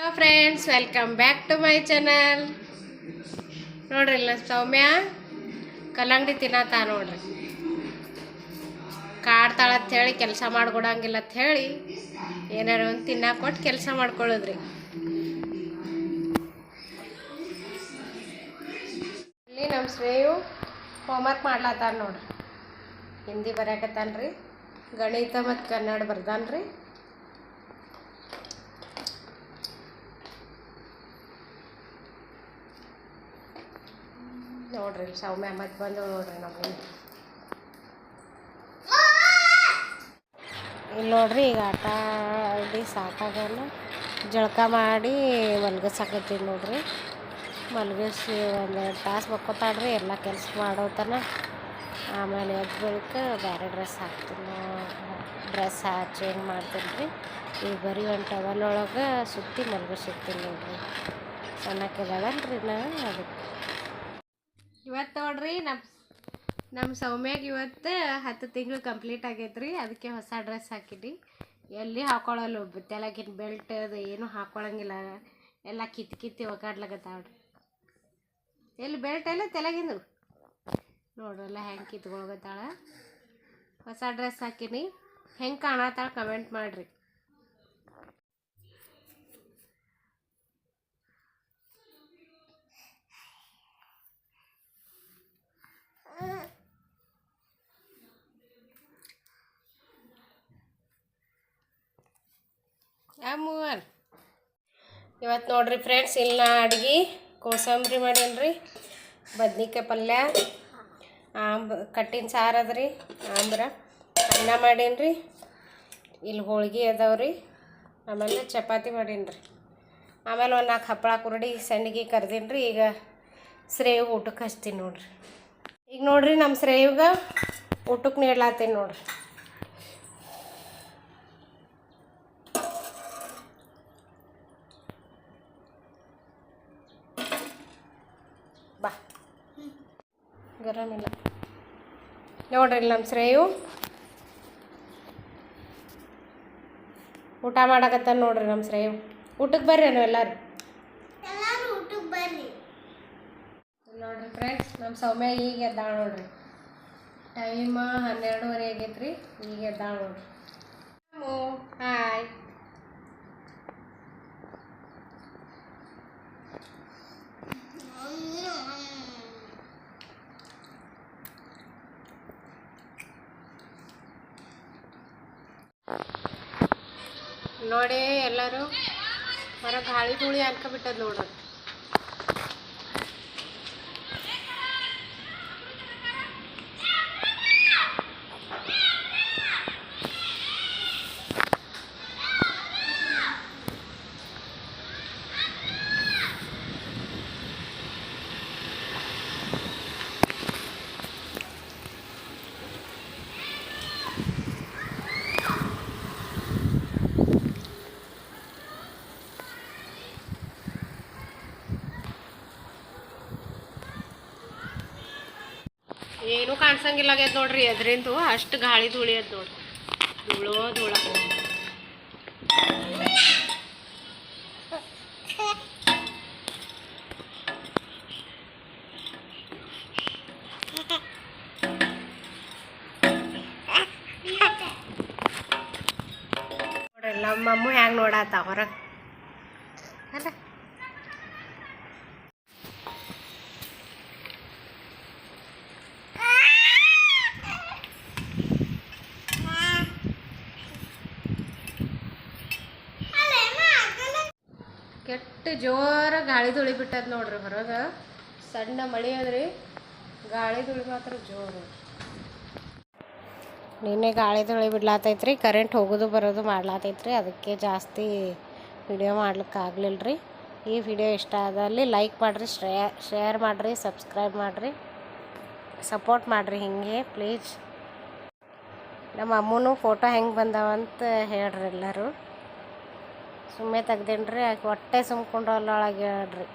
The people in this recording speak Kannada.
Hello friends welcome back to my channel ನೋಡ್ರಿ ಇಲ್ಲ ಸೌಮ್ಯ? ಕಲ್ಲಂಗಡಿ ತಿನ್ನತ್ತ ನೋಡ್ರಿ. ಕಾಡ್ತಾಳ ಅಂತ ಹೇಳಿ ಕೆಲಸ ಮಾಡ್ಕೊಡಂಗಿಲ್ಲ ಅಂತ ಹೇಳಿ ಏನಾರು ಒಂದು ತಿನ್ನಕ್ಕೆ ಕೊಟ್ಟು ಕೆಲಸ ಮಾಡ್ಕೊಳ್ಳೋದ್ರಿ ಇಲ್ಲಿ ನಮ್ಮ ಶ್ರೇಯು ಹೋಮ್ವರ್ಕ್ ಮಾಡ್ಲತ್ತಾನ ನೋಡ್ರಿ. ಹಿಂದಿ ಬರ್ಯಾಕತ್ತಾನ್ರಿ. ಗಣಿತ ಮತ್ತು ಕನ್ನಡ ಬರ್ದಾನ್ರಿ. ನೋಡ್ರಿ ಸೌಮ್ಯ ಮತ್ತೆ ಬಂದು ನೋಡ್ರಿ ನಮಗೆ. ಇಲ್ಲಿ ನೋಡ್ರಿ ಈಗ ಆಟ ಆಡಿ ಸಾಕಾಗಲ್ಲ ಜಳಕ ಮಾಡಿ ಮಲ್ಗಸಾಕತ್ತೀವಿ ನೋಡ್ರಿ. ಮಲ್ಗಿಸಿ ಒಂದು ತಾಸು ಮಕ್ಕೋತಾಳ್ರಿ, ಎಲ್ಲ ಕೆಲಸ ಮಾಡೋತನ. ಆಮೇಲೆ ಎದ್ದು ಬಳಿಕ ಬೇರೆ ಡ್ರೆಸ್ ಹಾಕ್ತೀನಿ. ಡ್ರೆಸ್ ಚೇಂಜ್ ಮಾಡ್ತೀನಿ ರೀ ಈಗ ಬರೀ ಒಂದು ಟವಲ್ ಒಳಗೆ ಸುತ್ತಿ ಮಲ್ಗಿಸಿರ್ತೀನಿ ನೋಡ್ರಿ. ರೀ ನಾ ಅದಕ್ಕೆ. ಇವತ್ತು ನೋಡ್ರಿ ನಮ್ಮ ನಮ್ಮ ಸೌಮ್ಯಾಗ ಇವತ್ತು ಹತ್ತು ತಿಂಗಳು ಕಂಪ್ಲೀಟ್ ಆಗೈತೆ ಅದಕ್ಕೆ ಹೊಸ ಡ್ರೆಸ್ ಹಾಕಿದ್ರಿ ಎಲ್ಲಿ ಹಾಕೊಳ್ಳಲ್ಲ ತೆಲಗಿನ ಬೆಲ್ಟ್ ಅದು ಏನು ಹಾಕೊಳಂಗಿಲ್ಲ ಎಲ್ಲ ಕಿತ್ತು ಕಿತ್ತಿ ಒಗಾಡ್ಲಾಗತ್ತಾವ್ರಿ ಎಲ್ಲಿ ಬೆಲ್ಟ್ ಎಲ್ಲ ತೆಲಗಿಂದು? ನೋಡ್ರಲ್ಲ ಹೆಂಗೆ ಕಿತ್ಕೊಳಗತ್ತಾಳ ಹೊಸ ಡ್ರೆಸ್ ಹಾಕಿನಿ. ಹೆಂಗೆ ಕಾಣತ್ತಾಳ ಕಮೆಂಟ್ ಮಾಡಿರಿ. ಮೂವರ್ ಇವತ್ತು ನೋಡ್ರಿ ಫ್ರೆಂಡ್ಸ್ ಇಲ್ಲ ಅಡುಗೆ ಕೋಸಂಬರಿ ರೀ ಬದ್ನಿಕಾಯಿ ಪಲ್ಯ, ಆಂಬ, ಕಟ್ಟಿನ ಸಾರು ಅದ್ರಿ, ಆಂಬ್ರ, ಅನ್ನ ಮಾಡೇನ್ರಿ, ಇಲ್ಲಿ ಹೋಳ್ಗೆ ರೀ ಆಮೇಲೆ ಚಪಾತಿ ಮಾಡೀನಿ ಆಮೇಲೆ ಒಂದು ನಾಲ್ಕು ಹಪ್ಪಳ ಕುರಡಿ ಸಂಡಿಗೆ ಕರ್ದೀನಿ ಈಗ ಶ್ರೇವ್ ಊಟಕ್ಕೆ ಹಚ್ತೀನಿ ನೋಡ್ರಿ. ಈಗ ನೋಡ್ರಿ ನಮ್ಮ ಶ್ರೇವ್ಗೆ ಊಟಕ್ಕೆ ನೀಡ್ಲಾತೀನಿ ನೋಡ್ರಿ. ಗರಂ ಇಲ್ಲ. ನೋಡ್ರಿ ನಮ್ಮ ಶ್ರೇಯು. ಊಟ ಮಾಡಕತ್ತ ನೋಡ್ರಿ ನಮ್ಮ ಶ್ರೇಯು. ಊಟಕ್ಕೆ ಬರ್ರಿ ನೀವು ಎಲ್ಲರೂ. ನೋಡ್ರಿ ಫ್ರೆಂಡ್ಸ್ ನಮ್ಮ ಸೌಮ್ಯ ಈಗ ಎದ್ದಾಳ ನೋಡ್ರಿ. ಟೈಮ್ ಹನ್ನೆರಡುವರೆ ಆಗೈತ್ರಿ ಈಗ ಎದ್ದಾಳ ನೋಡ್ರಿ. ಹಾಯ್. ನೋಡಿ ಎಲ್ಲರೂ ಹೊರ ಗಾಳಿ ಗೂಳಿ ಅನ್ಕೊಬಿಟ್ಟದ ನೋಡ್ರಿ ಏನೂ ಕಾಣಿಸಂಗಿಲ್ಲ ಆಗ್ಯದ ನೋಡ್ರಿ ಅದರಿಂದ ಅಷ್ಟು ಗಾಳಿ ಧೂಳಿ ಅದ ನೋಡ್ರಿ. ಧೂಳೋ ಧೂಳ. ನೋಡ್ರಿ, ನಮ್ಮ ಅಮ್ಮ ಹ್ಯಾಂಗ ನೋಡಾತ ಹೊರಗೆ. ಅಲ್ಲ. ಕೆಟ್ಟ ಜೋರ ಗಾಳಿ ಧೂಳಿ ಬಿಟ್ಟದ ನೋಡ್ರಿ ಹೊರಗೆ. ಸಣ್ಣ ಮಳೆ ಅದ್ರಿ ಗಾಳಿ ಧೂಳಿ ಮಾತ್ರ ಜೋರು. ನಿನ್ನೆ ಗಾಳಿ ಧೂಳಿ ಬಿಡ್ಲಾತೈತ್ರಿ ಕರೆಂಟ್ ಹೋಗೋದು ಬರೋದು ಮಾಡ್ಲಾತೈತ್ರಿ, ಅದಕ್ಕೆ ಜಾಸ್ತಿ ವಿಡಿಯೋ ಮಾಡ್ಲಿಕ್ಕೆ ರೀ ಈ ವಿಡಿಯೋ ಇಷ್ಟ ಆದಲ್ಲಿ ಲೈಕ್ ಮಾಡಿರಿ, ಶೇರ್ ಶೇರ್ ಮಾಡಿರಿ ಸಬ್ಸ್ಕ್ರೈಬ್ ಮಾಡಿರಿ. ಸಪೋರ್ಟ್ ಮಾಡಿರಿ ಹಿಂಗೆ ಪ್ಲೀಸ್ ನಮ್ಮ ಅಮ್ಮನೂ ಫೋಟೋ ಹೆಂಗೆ ಬಂದಾವಂತ ಹೇಳ್ರಿ ಎಲ್ಲರೂ. ಸುಮ್ಮನೆ ತೆಗ್ದೇನ್ರಿ ಆಕೆ ಹೊಟ್ಟೆ ಸುಮ್ಕೊಂಡ್ರಲ್ಲ ಒಳಗೆ ಹೇಳ್ರಿ.